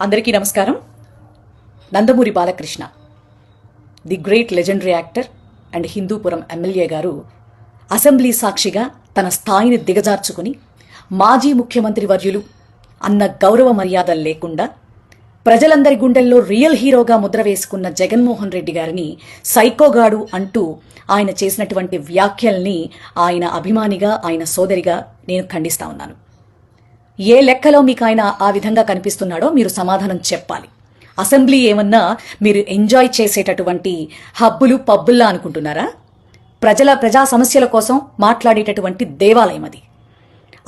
అందరికీ నమస్కారం. Nandamuri Balakrishna the great legendary actor and Hindupuram MLA గారు అసెంబ్లీ సాక్షిగా తన స్థాయిని దిగజార్చుకుని మాజీ ముఖ్యమంత్రి వర్యులు అన్న గౌరవ మర్యాదలు లేకుండా ప్రజలందరి గుండెల్లో రియల్ హీరోగా ముద్ర వేసుకున్న జగన్మోహన్ రెడ్డి గారిని సైకోగాడు అంటూ ఆయన చేసినటువంటి వ్యాఖ్యల్ని ఆయన అభిమానిగా ఆయన సోదరిగా నేను ఖండిస్తా ఉన్నాను. ఏ లెక్కలో మీకు ఆయన ఆ విధంగా కనిపిస్తున్నాడో మీరు సమాధానం చెప్పాలి. అసెంబ్లీ ఏమన్నా మీరు ఎంజాయ్ చేసేటటువంటి హబ్బులు పబ్బుల్లా అనుకుంటున్నారా? ప్రజల ప్రజా సమస్యల కోసం మాట్లాడేటటువంటి దేవాలయం అది.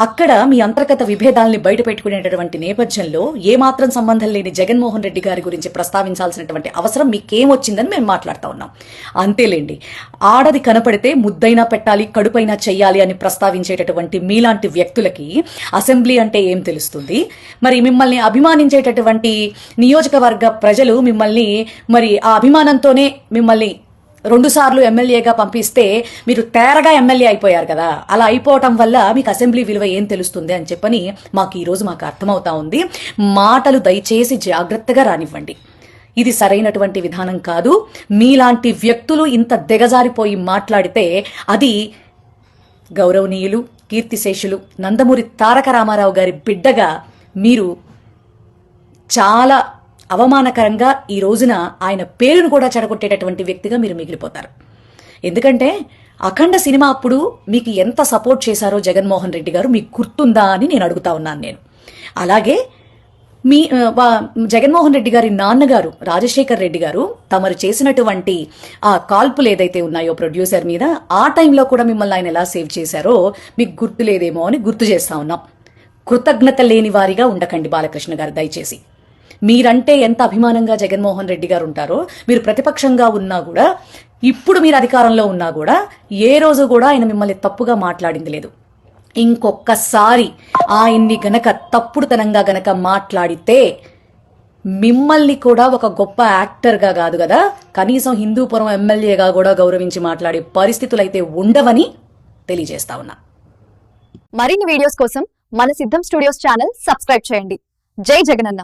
అక్కడ మీ అంతర్గత విభేదాల్ని బయటపెట్టుకునేటటువంటి నేపథ్యంలో ఏమాత్రం సంబంధం లేని జగన్మోహన్ రెడ్డి గారి గురించి ప్రస్తావించాల్సినటువంటి అవసరం మీకేమొచ్చిందని మేము మాట్లాడుతూ ఉన్నాం. అంతేలేండి. ఆడది కనపడితే ముద్దైనా పెట్టాలి కడుపైనా చెయ్యాలి అని ప్రస్తావించేటటువంటి మీలాంటి వ్యక్తులకి అసెంబ్లీ అంటే ఏం తెలుస్తుంది? మరి మిమ్మల్ని అభిమానించేటటువంటి నియోజకవర్గ ప్రజలు మిమ్మల్ని మరి ఆ అభిమానంతోనే మిమ్మల్ని రెండు సార్లు ఎమ్మెల్యేగా పంపిస్తే మీరు తేరగా ఎమ్మెల్యే అయిపోయారు కదా. అలా అయిపోవటం వల్ల మీకు అసెంబ్లీ విలువ ఏం తెలుస్తుంది అని చెప్పని మాకు ఈరోజు మాకు అర్థమవుతా ఉంది. మాటలు దయచేసి జాగ్రత్తగా రానివ్వండి. ఇది సరైనటువంటి విధానం కాదు. మీలాంటి వ్యక్తులు ఇంత దిగజారిపోయి మాట్లాడితే అది గౌరవనీయులు కీర్తిశేషులు నందమూరి తారక రామారావు గారి బిడ్డగా మీరు చాలా అవమానకరంగా ఈ రోజున ఆయన పేరును కూడా చెడగొట్టేటటువంటి వ్యక్తిగా మీరు మిగిలిపోతారు. ఎందుకంటే అఖండ సినిమా అప్పుడు మీకు ఎంత సపోర్ట్ చేశారో జగన్మోహన్ రెడ్డి గారు మీకు గుర్తుందా అని నేను అడుగుతా ఉన్నాను నేను. అలాగే మీ జగన్మోహన్ రెడ్డి గారి నాన్నగారు రాజశేఖర్ రెడ్డి గారు తమరు చేసినటువంటి ఆ కాల్పులు ఏదైతే ఉన్నాయో ప్రొడ్యూసర్ మీద ఆ టైంలో కూడా మిమ్మల్ని ఆయన ఎలా సేవ్ చేశారో మీకు గుర్తు లేదేమో అని గుర్తు చేస్తా ఉన్నాం. కృతజ్ఞత లేని వారిగా ఉండకండి బాలకృష్ణ గారు దయచేసి. మీరంటే ఎంత అభిమానంగా జగన్మోహన్ రెడ్డి గారు ఉంటారో మీరు ప్రతిపక్షంగా ఉన్నా కూడా ఇప్పుడు మీరు అధికారంలో ఉన్నా కూడా ఏ రోజు కూడా ఆయన మిమ్మల్ని తప్పుగా మాట్లాడింది లేదు. ఇంకొక్కసారి ఆయన్ని గనక తప్పుడుతనంగా గనక మాట్లాడితే మిమ్మల్ని కూడా ఒక గొప్ప యాక్టర్గా కాదు కదా కనీసం హిందూపురం ఎమ్మెల్యేగా కూడా గౌరవించి మాట్లాడే పరిస్థితులు అయితే ఉండవని తెలియజేస్తా ఉన్నా. మరిన్ని వీడియోస్ కోసం మన సిద్ధం స్టూడియోస్ ఛానల్ సబ్స్క్రైబ్ చేయండి. జై జగనన్న.